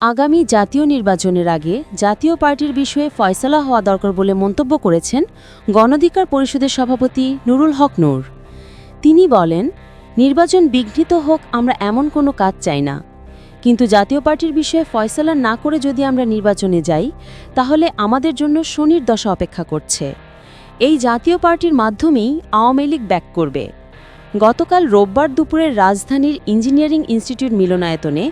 আগামী জাতীয় নির্বাচনের আগে জাতীয় পার্টির বিষয়ে ফয়সালা হওয়া দরকার বলে মন্তব্য করেছেন গণধিকার পরিষদের সভাপতি নুরুল হক নূর। তিনি বলেন, নির্বাচন বিঘ্নিত হোক, আমরা এমন কোনো কাজ চাই না। কিন্তু জাতীয় পার্টির বিষয়ে ফয়সালা না করে যদি আমরা নির্বাচনে যাই, তাহলে আমাদের জন্য শনির দশা অপেক্ষা করছে। এই জাতীয় পার্টির মাধ্যমেই আওয়ামী লীগ ব্যাক করবে। গতকাল রোববার দুপুরে রাজধানীর ইঞ্জিনিয়ারিং ইনস্টিটিউট মিলনায়তনে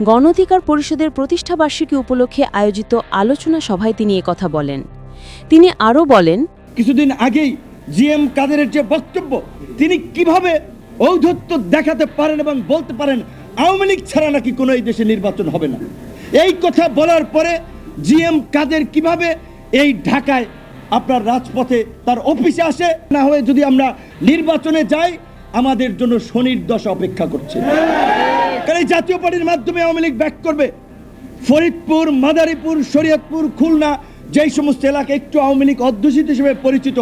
গণধিকার পরিষদের প্রতিষ্ঠাবার্ষিকী উপলক্ষে আয়োজিত আলোচনা সভায় তিনি কথা বলেন। তিনি আরও বলেন, কিছুদিন আগেই জিএম কাদেরের যে বক্তব্য, তিনি কীভাবে ঔদ্ধত্য দেখাতে পারেন এবং বলতে পারেন, আওয়ামী লীগ ছাড়া নাকি কোনো এই দেশে নির্বাচন হবে না। এই কথা বলার পরে জিএম কাদের কীভাবে এই ঢাকায় আপনার রাজপথে তার অফিসে আসে, না হয়ে যদি আমরা নির্বাচনে যাই, আমাদের জন্য শনির দশা অপেক্ষা করছে। জাতীয় পার্টির মাধ্যমে আওয়ামী লীগ ব্যাক করবে। ফরিদপুর, মাদারীপুর, শরীয়তপুর, খুলনা, যেই সমস্ত এলাকা একটু আওয়ামী লীগ অধ্যুষিত হিসেবে পরিচিত,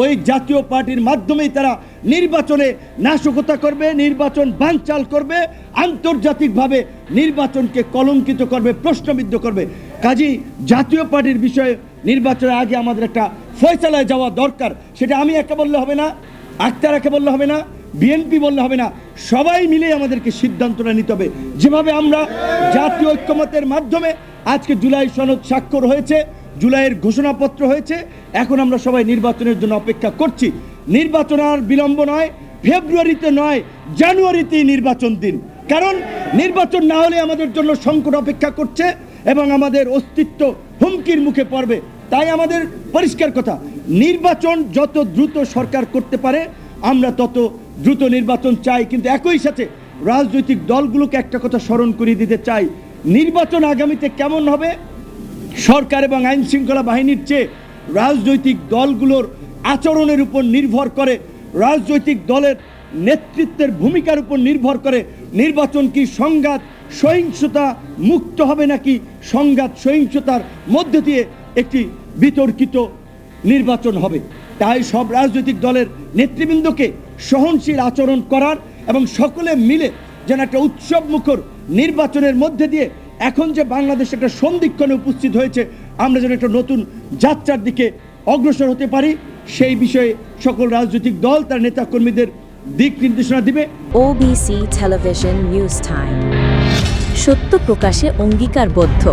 ওই জাতীয় পার্টির মাধ্যমেই তারা নির্বাচনে নাশকতা করবে, নির্বাচন বানচাল করবে, আন্তর্জাতিকভাবে নির্বাচনকে কলঙ্কিত করবে, প্রশ্নবিদ্ধ করবে। কাজী, জাতীয় পার্টির বিষয়ে নির্বাচনের আগে আমাদের একটা ফয়সালায় যাওয়া দরকার, সেটা আমি একা বললে হবে না, আক্তার একে বললে হবে না, বিএনপি বললে হবে না। সবাই মিলে আমাদেরকে সিদ্ধান্তটা নিতে হবে। যেভাবে আমরা জাতীয় ঐক্যমতের মাধ্যমে আজকে জুলাই সনদ স্বাক্ষর হয়েছে, জুলাইয়ের ঘোষণাপত্র হয়েছে, এখন আমরা সবাই নির্বাচনের জন্য অপেক্ষা করছি। নির্বাচন আর বিলম্ব নয়, ফেব্রুয়ারিতে নয়, জানুয়ারিতেই নির্বাচন দিন। কারণ নির্বাচন না হলে আমাদের জন্য সংকট অপেক্ষা করছে এবং আমাদের অস্তিত্ব হুমকির মুখে পড়বে। তাই আমাদের পরিষ্কার কথা, নির্বাচন যত দ্রুত সরকার করতে পারে আমরা তত দ্রুত নির্বাচন চাই, কিন্তু একই সাথে রাজনৈতিক দলগুলোকে একটা কথা স্মরণ করিয়ে দিতে চাই। নির্বাচন আগামীতে কেমন হবে? সরকার এবং আইন শৃঙ্খলা বাহিনীর চেয়ে রাজনৈতিক দলগুলোর আচরণের উপর নির্ভর করে, রাজনৈতিক দলের নেতৃত্বের ভূমিকার উপর নির্ভর করে নির্বাচন কি সংঘাত, সহিংসতা মুক্ত হবে নাকি সংঘাত, সহিংসতার মধ্য দিয়ে একটি বিতর্কিত নির্বাচন হবে। তাই সব রাজনৈতিক দলের নেতৃবৃন্দকে সহনশীল আচরণ করার এবং সকলে মিলে যেন একটা উৎসব মুখর নির্বাচনের মধ্যে দিয়ে এখন যে বাংলাদেশ একটা সন্ধিক্ষণে উপস্থিত হয়েছে, আমরা যেন একটা নতুন যাত্রার দিকে অগ্রসর হতে পারি। সেই বিষয়ে সকল রাজনৈতিক দল, তার নেতাকর্মীদের দিক নির্দেশনা দিবে। ওবিসি টেলিভিশন নিউজ টাইম সত্য প্রকাশে অঙ্গীকারবদ্ধ।